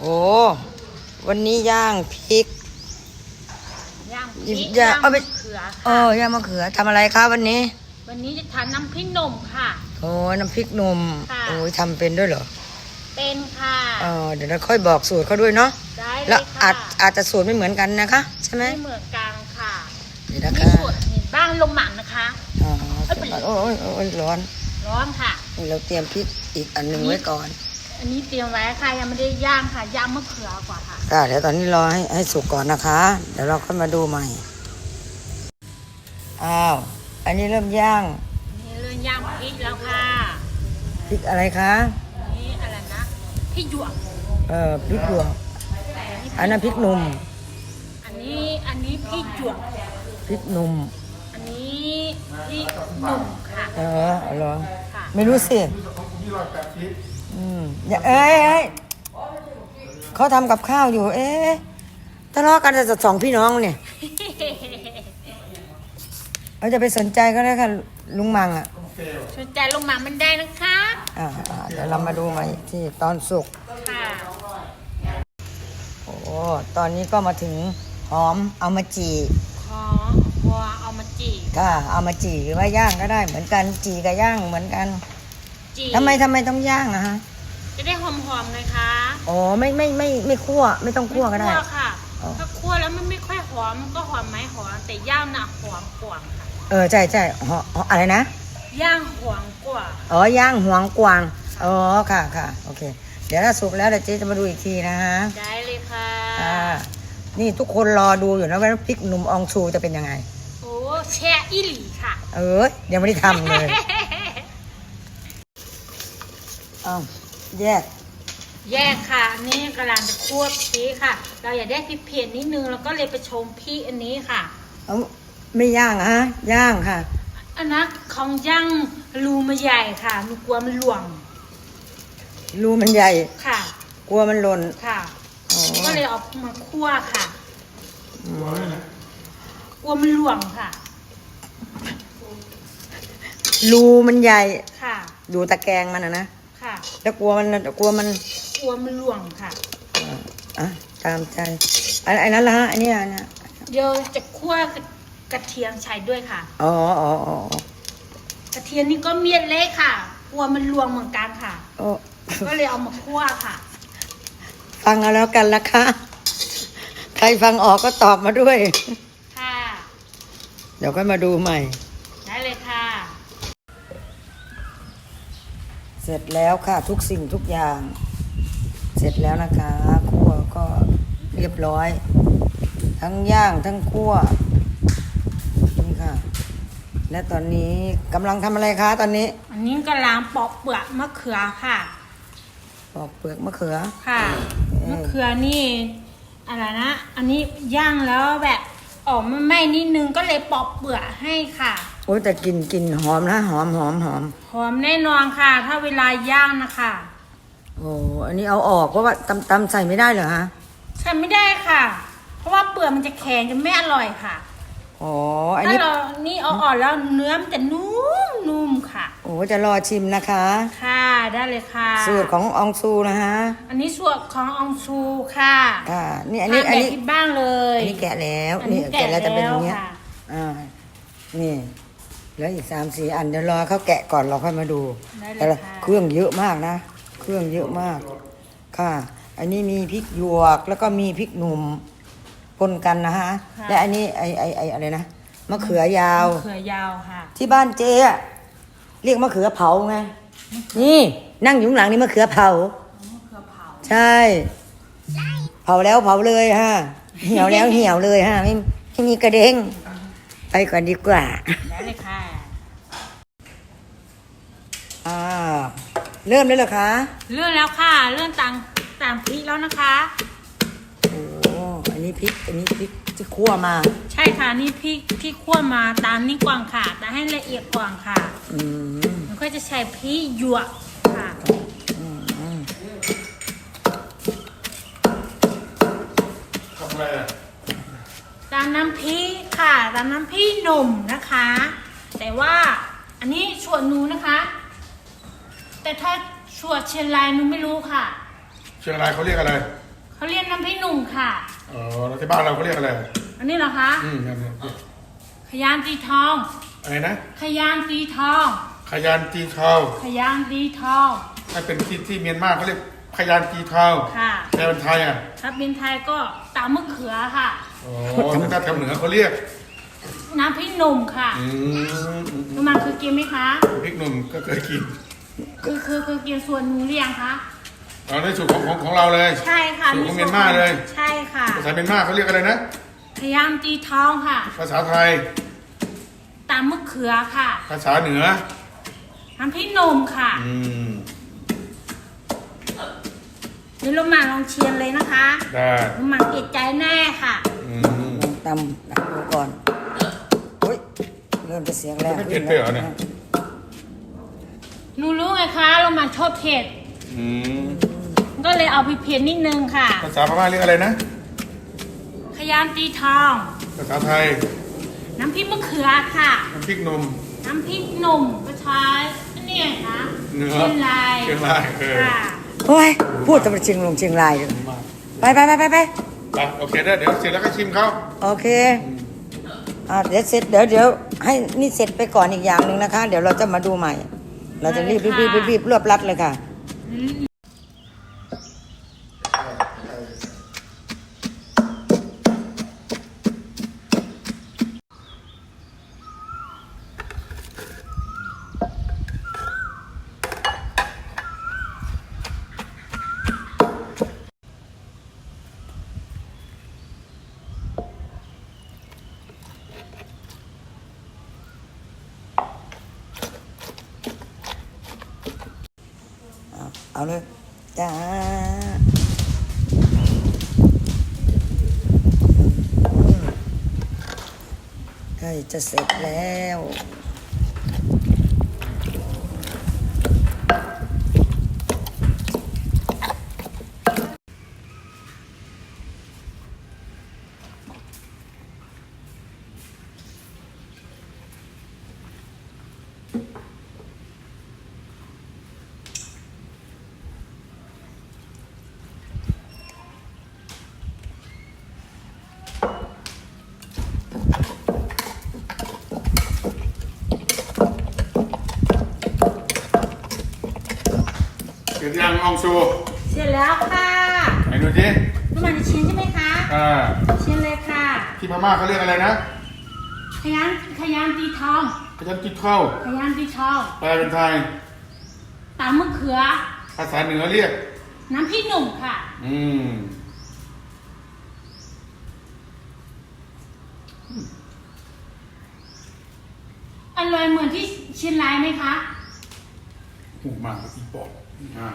โอ้ วันนี้ย่างพริก ย่างพหยิริบกย่าย่างเอาไป มะเขือเออย่างมะเขือทำอะไรคะวันนี้ วันนี้จะทานน้ำพริกหนุ่มค่ะ โอ้น้ำพริกหนม ค่ะ โอ้ยทำเป็นด้วยเหรอเป็นค่ะเออเดี๋ยวเราค่อยบอกสูตรเขาด้วยเนาะ ได้เลแล้วยอาค่ะจอาจจะสูตรไม่เหมือนกันนะคะ ใช่ไหมไม่เหมือนกันค่ะนี่นะนี่คะส่วนนี่บ้างลงหมังนะคะ อ๋อโอ้ยโอ้ยร้อนร้อนค่ะ นี่เราเตรียมพริกอีกอันหนึ่งไว้ก่อน อันนี้เตรียมไว้ค่ะยังไม่ได้ย่างค่ะย่างมะเขือก่อนค่ะค่ะเดี๋ยวตอนนี้รอให้ให้สุกก่อนนะคะ เดี๋ยวเราค่อยมาดูใหม่อ้าวอันนี้เริ่มย่างอันนี้เริ่มย่างพริกแล้วค่ะพริกอะไรคะอันนี้อะไรนะพริกหยวกเออพริกหยวกอันนั้นพริกหนุ่มอันนี้อันนี้พริกหยวกพริกหนุ่มอันนี้พริกหนุ่มค่ะเออเหรอค่ะ ไม่รู้สิอื มอย่าเอ้ยเอ้ยเขาทำกับข้าวอยู่ เอ๊ะทะเลาะกันจะสองพี่น้องเนี่ยเราจะไปสนใจก็ได้ค่ะลุงมังอะสนใจลงหมังมันได้นะคะอ่าอ่าเดี๋ยวเรามาดูใหม่ที่ตอนสุก ค่ะ โอ้ตอนนี้ก็มาถึงหอมเอามาจีขอพอเอามาจีบก็เอามาจีหรือว่าย่างก็ได้เหมือนกันจีกับย่างเหมือนกันจีบทำไมทำไมต้องย่างอะฮะ จะได้หอมๆไงคะอ๋อไม่ไม่ไม่ไม่คั่วไม่ต้องคั่วก็ได้ไม่คั่วค่ะ อ๋อ ถ้าคั่วแล้วมันไม่ค่อยหอมก็หอมไหมหอมแต่ย่างน่ะหอมกว่าค่ะ เออใช่ใช่หอหออะไรนะย่างหอมกว่า อ๋อย่างหวงกวางอ๋อค่ะค่ะโอเค เดี๋ยวถ้าสุกแล้วเดี๋ยวเจ๊จะมาดูอีกทีนะฮะได้เลยค่ะ อ่านี่ทุกคนรอดูอยู่นะว่าพริกหนุ่มอองชูจะเป็นยังไง โอ้แช่อีหลีค่ะ เออยังไม่ได้ทำเลยอ้าว แยก แยกค่ะอันนี่กำลังจะคั่วพริกค่ะ เราอยากได้พริกเผ็ดนิดนึงแล้วก็เลยไปชมพริกอันนี้ค่ะ เอาไม่ย่างอะฮะ ย่างค่ะ อันนั้นของย่างรูมาใหญ่ค่ะหนูกลัวมันหลวงรูมันใหญ่ ค่ะ กลัวมันหล่นค่ะ อ๋อก็เลยเอามาคั่วค่ะ อืมกลัวมันหลวงค่ะ รูมันใหญ่ ค่ะ ดูตะแกรงมันอะนะ ค่ะแล้วกลัวมันกลัวมันกลัวมันหลวงค่ะ อะอะตามใจอันอันนั้นละฮะอันนี้อันนะเดี๋ยวจะคั่วกระเทียมใช้ด้วยค่ะ อ๋ออ๋ออ๋อกระเทียมนี่ก็เมียดเล็กค่ะ กลัวมันหลวงเหมือนกันค่ะ โอ้ก็เลยเอามาคั่วค่ะ ฟังเอาแล้วกันละคะใครฟังออกก็ตอบมาด้วย ค่ะ เดี๋ยวค่อยมาดูใหม่ ได้เลยค่ะ เสร็จแล้วค่ะทุกสิ่งทุกอย่าง เสร็จแล้วนะคะคั่วก็เรียบร้อย ทั้งย่างทั้งคั่วนี่ค่ะ และตอนนี้กำลังทำอะไรคะตอนนี้ อันนี้กำลังปอกเปลือกมะเขือค่ะ ปอกเปลือกมะเขือค่ะเออมะเขือนี่อะไรนะ อันนี้ย่างแล้วแบบออกมาไหม้นิดนึงก็เลยปอกเปลือกให้ค่ะ โอ้ยแต่กลินกลินหอมนะหอมหอมหอมหอมแน่นอนค่ะ ถ้าเวลาย่างนะคะโอ้อันนี้เอาออกเพราะว่าตำตำใส่ไม่ได้เหรอฮะใช่ไม่ได้ค่ะ เพราะว่าเปลือกมันจะแข็งจะไม่อร่อยค่ะอ๋ออันถ้านี้เรานี่เอาออกแล้วเนื้อมันจะนุ่มนุ่มค่ะ โอ้จะรอชิมนะคะ ค่ะได้เลยค่ะสูตรของอองซูนะฮะอันนี้ส่วนของอองซูค่ะค่ะนี่อันนี้ทาอันแบบนี้ที่บ้างเลยอันนี้แกะแล้วอันนี่นี้แกะแล้วจะเป็นอย่างเงี้ย ค่ะ อ่า นี่ แล้วอีกสามสี่อันเดี๋ยวรอเขาแกะก่อนเราค่อยมาดู ได้เลแต่ยละค่ะ เครื่องเยอะมากนะ เครื่องเยอะมาก ค่ะ อันนี้มีพริกหยวกแล้วก็มีพริกหนุ่มปนกันนะฮะค่ะและอันนี้ไอไอไออะไรนะมะเขือยาวมะเขือยาวค่ะ ที่บ้านเจ๊อะเรียกมะเขือเผาไง นี่นั่งอยู่ข้างหลังนี่มะเขือเผา มะเขือเผา ใช่ เผาแล้วเผาเลยฮะ เหี่ยวแล้วเหี่ยวเลยฮะไม่ไม่มีกระเด้งไปก่อนดีกว่า ได้เลยค่ะ อ่าเริ่มได้เลยคะ เลื่อนแล้วค่ะ เลื่อนต่างต่างพริกแล้วนะคะ โอ้อันนี้พริก อันนี้พริกที่คั่วมา ใช่ค่ะนี่พริกที่คั่วมาตามนี่กว่างค่ะแต่ให้ละเอียดกว่างค่ะอืมแล้วก็จะใช้พริกหยวกค่ะ ทำอะไรอะตามน้ำพริกค่ะตามน้ำพริกหนุ่มนะคะ แต่ว่าอันนี้ส่วนหนูนะคะ แต่ถ้าส่วนเชียงรายหนูไม่รู้ค่ะ เชียงรายเขาเรียกอะไรเเขาเรียกน้ำพริกหนุ่มค่ะอ๋อแล้วที่บ้านเราเขาเรียกอะไร อันนี้เหรอคะอืมนั่นน่ะขยานตีทอง อะไรนะ ขยานตีทอง ขยานจีเทาขยานตีทอง ถ้าเป็นที่ที่เมียนมาเขาเรียกขยานจีเทาค่ะ แต่เป็นไทยอะ ถ้าเป็นไทยก็ตามมะเขือค่ะ อ๋อถ้าทางเหนือเขาเรียก น้ำพริกหนุ่มค่ะอืมอืมน้ำมันคือกินไหมคะ พริกหนุ่มก็เคยกิน คือคือคือกินส่วนหนูเรียงคะอ๋อในสูตรของของของเราเลยใช่ค่ะสูตรของเมียนมาเลย ใช่ค่ะภาษาเมียนมาเขาเรียกอะไรนะขยานตีทองค่ะ ภาษาไทยตามมะเขือค่ะ ภาษาเหนือน้ำพริกหนุ่มค่ะอืมเดี๋ยวเรามาลองเชียร์เลยนะคะได้เรามาเกลียดใจแน่ค่ะอืมลองตำดักดูก่อนโอ้ยเริ่มจะเสียงแรงไม่เผ็ดไปเหรอเนี่ย หนูรู้ไงคะเรามาชอบเผ็ดอืมก็เลยเอาไปเผ็ดนิดนึงค่ะ ภาษาพม่าเรียกอะไรนะ ขยานตีทอง ภาษาไทยน้ำพริกมะเขือค่ะ น้ำพริกหนุ่มน้ำพริกหนุ่มก็ใช้อันนี้ไงคะเนื้อเชียงรายเชียงรายเออ ค่ะโอ้ยพูดจะไปเชียงลงเชียงรายเลยไปไปไปไปไปไปโอเคได้เดี๋ยวเสร็จแล้วก็ชิมเขาโอเคอ่าเดี๋ยวเสร็จเดี๋ยวเดี๋ยวให้นี่เสร็จไปก่อนอีกอย่างหนึ่งนะคะ เดี๋ยวเราจะมาดูใหม่ เราจะรีบรีบรีบรีบรีบรวบรัดเลยค่ะ เอาเลยจ้าใกล้จะเสร็จแล้ว ร็จยังอองซูเสร็จแล้วค่ะไหนดูสิน้ำมันจะเชียร์ใช่ไหมคะอ่าเชียร์เลยค่ะที่พม่าเขาเรียกอะไรนะขยานขยานตีทองขยันจิตเข้าขยานตีทองแปลเป็นไทยตามมะเขือ ภาษาเหนือเรียก น้ำพริกหนุ่มค่ะ อืมอร่อยเหมือนที่เชียงรายไหมคะหูมากอีปอบ อ่า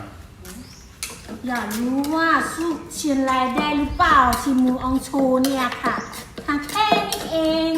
อยากรู้ว่าสู้เชียงรายได้หรือเปล่าชิมูอองโชเนี่ยค่ะทางแค่นี้เอง